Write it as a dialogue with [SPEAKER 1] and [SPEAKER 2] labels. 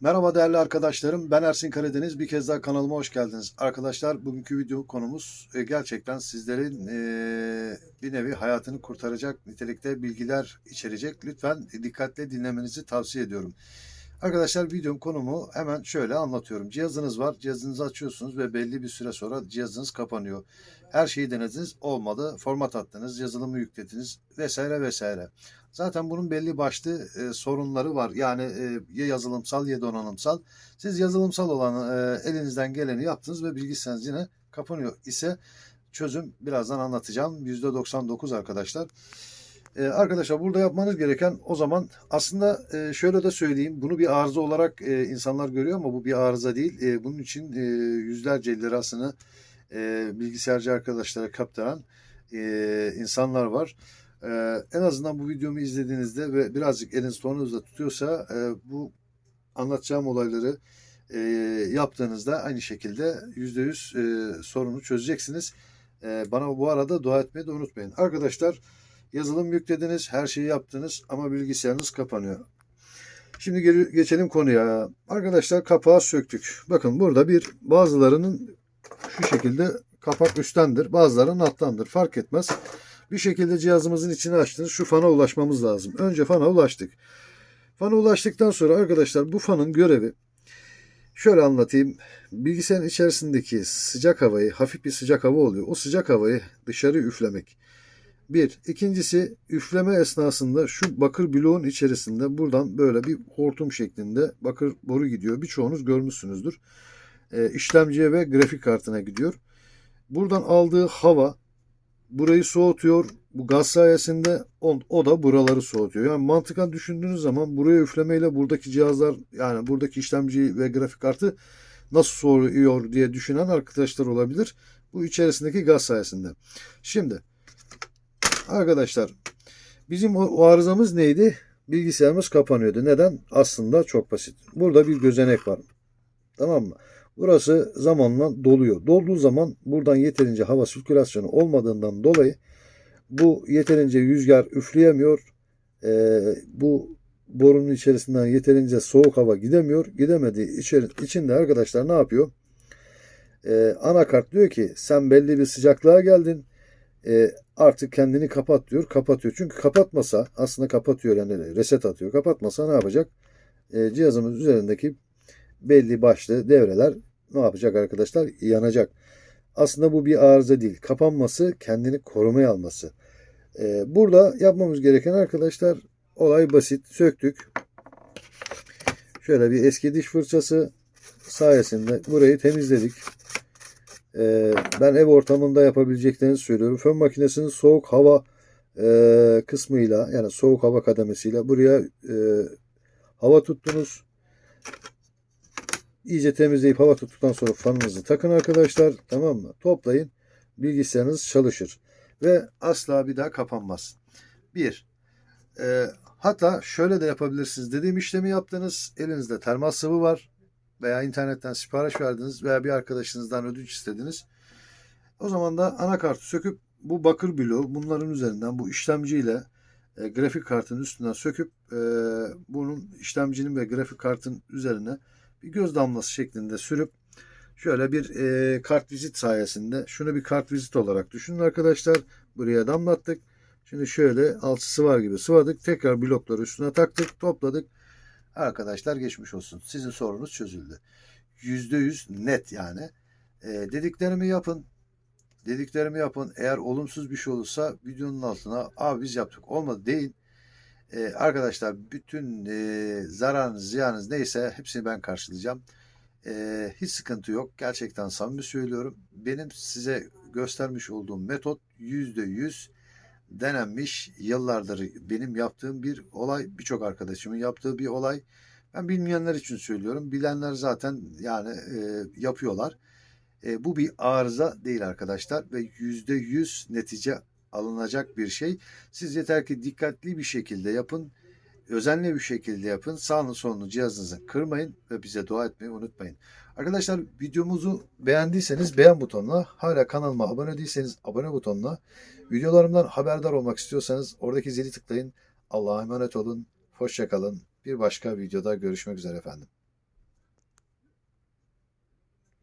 [SPEAKER 1] Merhaba değerli arkadaşlarım. Ben Ersin Karadeniz. Bir kez daha kanalıma hoş geldiniz. Arkadaşlar bugünkü video konumuz e, gerçekten sizlerin e, bir nevi hayatını kurtaracak nitelikte bilgiler içerecek. Lütfen dikkatle dinlemenizi tavsiye ediyorum. Arkadaşlar videonun konumu hemen şöyle anlatıyorum. Cihazınız var. Cihazınızı açıyorsunuz ve belli bir süre sonra cihazınız kapanıyor. Her şeyi denediniz. Olmadı. Format attınız. Yazılımı yüklediniz vesaire vesaire. Zaten bunun belli başlı e, sorunları var. Yani e, ya yazılımsal ya donanımsal. Siz yazılımsal olan e, elinizden geleni yaptınız ve bilgisayarınız yine kapanıyor ise çözüm birazdan anlatacağım. %99 arkadaşlar. E, arkadaşlar burada yapmanız gereken o zaman aslında e, şöyle de söyleyeyim. Bunu bir arıza olarak e, insanlar görüyor ama bu bir arıza değil. E, bunun için yüzlerce lirasını bilgisayarcı arkadaşlara kaptıran e, insanlar var. Ee, en azından bu videomu izlediğinizde ve birazcık eliniz tonunuzda tutuyorsa bu anlatacağım olayları yaptığınızda aynı şekilde %100 e, sorunu çözeceksiniz. Bana bu arada dua etmeyi de unutmayın. Arkadaşlar yazılım yüklediniz, her şeyi yaptınız ama bilgisayarınız kapanıyor. Şimdi geri, geçelim konuya. Arkadaşlar kapağı söktük. Bakın burada bir bazılarının şu şekilde kapak üsttendir, bazılarının alttandır. Fark etmez. Bir şekilde cihazımızın içine açtınız. Şu fana ulaşmamız lazım. Önce fana ulaştık. Fana ulaştıktan sonra arkadaşlar bu fanın görevi şöyle anlatayım. Bilgisayarın içerisindeki sıcak havayı, hafif bir sıcak hava oluyor. O sıcak havayı dışarı üflemek. Bir. İkincisi üfleme esnasında şu bakır bloğun içerisinde buradan böyle bir hortum şeklinde bakır boru gidiyor. Birçoğunuz görmüşsünüzdür. E, işlemciye ve grafik kartına gidiyor. Buradan aldığı hava burayı soğutuyor. Bu gaz sayesinde o, o da buraları soğutuyor. Yani mantıken düşündüğünüz zaman buraya üflemeyle buradaki cihazlar yani buradaki işlemci ve grafik kartı nasıl soğuyor diye düşünen arkadaşlar olabilir. Bu içerisindeki gaz sayesinde. Şimdi arkadaşlar bizim o, arızamız neydi? Bilgisayarımız kapanıyordu. Neden? Aslında çok basit. Burada bir gözenek var. Tamam mı? Burası zamanla doluyor. Dolduğu zaman buradan yeterince hava sirkülasyonu olmadığından dolayı bu yeterince rüzgar üfleyemiyor. Ee, bu borunun içerisinden yeterince soğuk hava gidemiyor. Gidemediği içeri, içinde arkadaşlar ne yapıyor? Ee, anakart diyor ki sen belli bir sıcaklığa geldin. Ee, artık kendini kapat diyor. Kapatıyor. Çünkü kapatmasa aslında kapatıyor yani reset atıyor. Kapatmasa ne yapacak? Ee, cihazımız üzerindeki belli başlı devreler ne yapacak arkadaşlar? Yanacak. Aslında bu bir arıza değil. Kapanması kendini korumaya alması. Ee, burada yapmamız gereken arkadaşlar olay basit. Söktük. Şöyle bir eski diş fırçası sayesinde burayı temizledik. Ee, ben ev ortamında yapabileceklerini söylüyorum. Fön makinesinin soğuk hava e, kısmıyla yani soğuk hava kademesiyle buraya e, hava tuttunuz. İyice temizleyip hava tuttuktan sonra fanınızı takın arkadaşlar. Tamam mı? Toplayın. Bilgisayarınız çalışır. Ve asla bir daha kapanmaz. Bir. E, hatta şöyle de yapabilirsiniz. Dediğim işlemi yaptınız. Elinizde termal sıvı var. Veya internetten sipariş verdiniz. Veya bir arkadaşınızdan ödünç istediniz. O zaman da anakartı söküp bu bakır bloğu bunların üzerinden bu işlemciyle e, grafik kartın üstünden söküp e, bunun işlemcinin ve grafik kartın üzerine bir göz damlası şeklinde sürüp şöyle bir e, kart vizit sayesinde şunu bir kart vizit olarak düşünün arkadaşlar. Buraya damlattık. Şimdi şöyle alçısı var gibi sıvadık. Tekrar blokları üstüne taktık. Topladık. Arkadaşlar geçmiş olsun. Sizin sorunuz çözüldü. %100 net yani. E, dediklerimi yapın. Dediklerimi yapın. Eğer olumsuz bir şey olursa videonun altına abi biz yaptık. Olmadı deyin. Ee, arkadaşlar bütün e, zararınız, ziyanınız neyse hepsini ben karşılayacağım. Ee, hiç sıkıntı yok. Gerçekten samimi söylüyorum. Benim size göstermiş olduğum metot %100 denenmiş. Yıllardır benim yaptığım bir olay. Birçok arkadaşımın yaptığı bir olay. Ben bilmeyenler için söylüyorum. Bilenler zaten yani e, yapıyorlar. E, bu bir arıza değil arkadaşlar ve %100 netice alınacak bir şey. Siz yeter ki dikkatli bir şekilde yapın. Özenli bir şekilde yapın. Sağını solunu cihazınızı kırmayın ve bize dua etmeyi unutmayın. Arkadaşlar videomuzu beğendiyseniz beğen butonuna, hala kanalıma abone değilseniz abone butonuna, videolarımdan haberdar olmak istiyorsanız oradaki zili tıklayın. Allah'a emanet olun. Hoşçakalın. Bir başka videoda görüşmek üzere efendim.